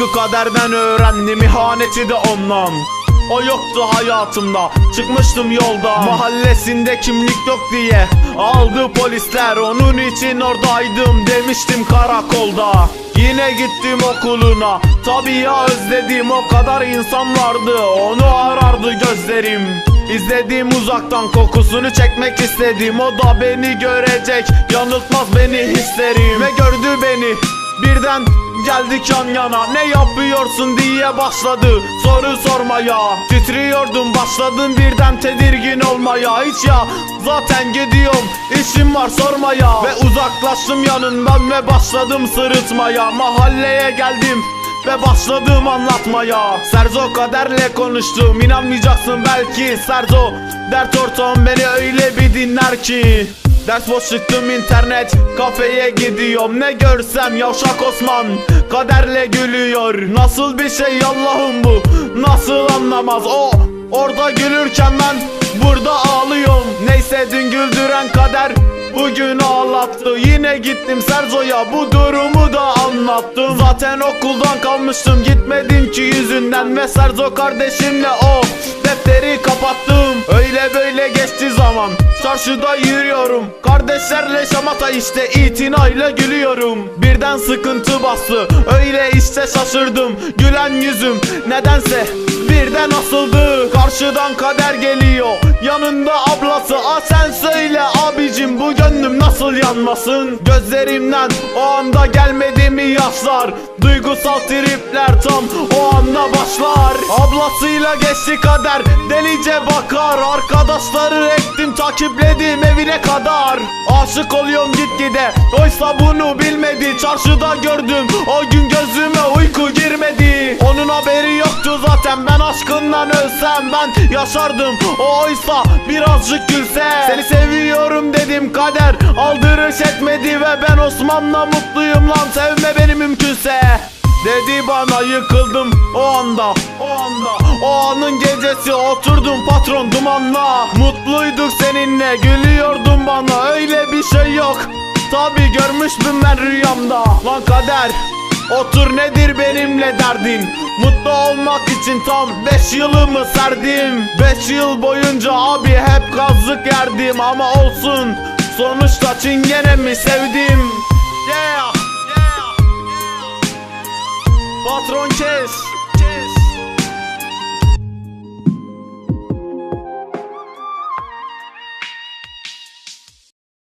Aşkı kaderden öğrendim ihaneti de ondan. O yoktu hayatımda Çıkmıştım yolda. Mahallesinde kimlik yok diye Aldı polisler. Onun için oradaydım Demiştim karakolda. Yine gittim okuluna Tabii ya özledim O kadar insan vardı Onu arardı gözlerim. İzlediğim uzaktan kokusunu çekmek istedim. O da beni görecek Yanıltmaz beni hislerim. Ve gördü beni Birden geldik yan yana Ne yapıyorsun? diye başladı Soru sormaya. Titriyordum başladım birden tedirgin olmaya. Hiç ya zaten gidiyorum işim var sormaya. Ve uzaklaştım yanından ve başladım sırıtmaya. Mahalleye geldim ve başladım anlatmaya. Serzo kaderle konuştum inanmayacaksın belki. Serzo dert ortağım beni öyle bir dinler ki Ders boş çıktım internet kafeye gidiyorum. Ne görsem yavşak Osman kaderle gülüyor. Nasıl bir şey Allah'ım bu? Nasıl anlamaz? O Orada gülürken ben burada ağlıyorum. Neyse dün güldüren kader Bugün ağlattı. Yine gittim Serzo'ya bu durumu da anlattım. Zaten okuldan kalmıştım gitmedim ki yüzünden. Ve Serzo kardeşimle o defteri kapattım Öyle böyle geçti zaman. Çarşıda yürüyorum. Kardeşlerle şamata işte itinayla gülüyorum. Birden sıkıntı bastı. Öyle işte şaşırdım. Gülen yüzüm nedense birden asıldı Karşıdan kader geliyor. Yanında ablası. Ah sen söyle abicim bu gönlüm nasıl yanmasın? Gözlerimden o anda gelmedi mi yaşlar? Duygusal tripler tam o anda başlar. Ablasıyla geçti kader delice bakar. Arkadaşları ektim takipledim evine kadar. Aşık oluyorum gitgide oysa bunu bilmedi. Çarşıda gördüm o gün gözüme uyku girmedi. Onun haberi ben aşkından ölsem Ben yaşardım. O oysa birazcık gülse Seni seviyorum dedim kader aldırış etmedi Ve ben Osman'la mutluyum lan sevme beni mümkünse. Dedi bana yıkıldım o anda O anda. O anın gecesi oturdum patron dumanla. Mutluyduk seninle gülüyordun bana. Öyle bir şey yok. Tabi görmüştüm ben rüyamda. Lan kader Otur nedir benimle derdin? Mutlu olmak için tam 5 yılımı serdim. 5 yıl boyunca abi hep kazık yerdim Ama olsun. Sonuçta çingenemi sevdim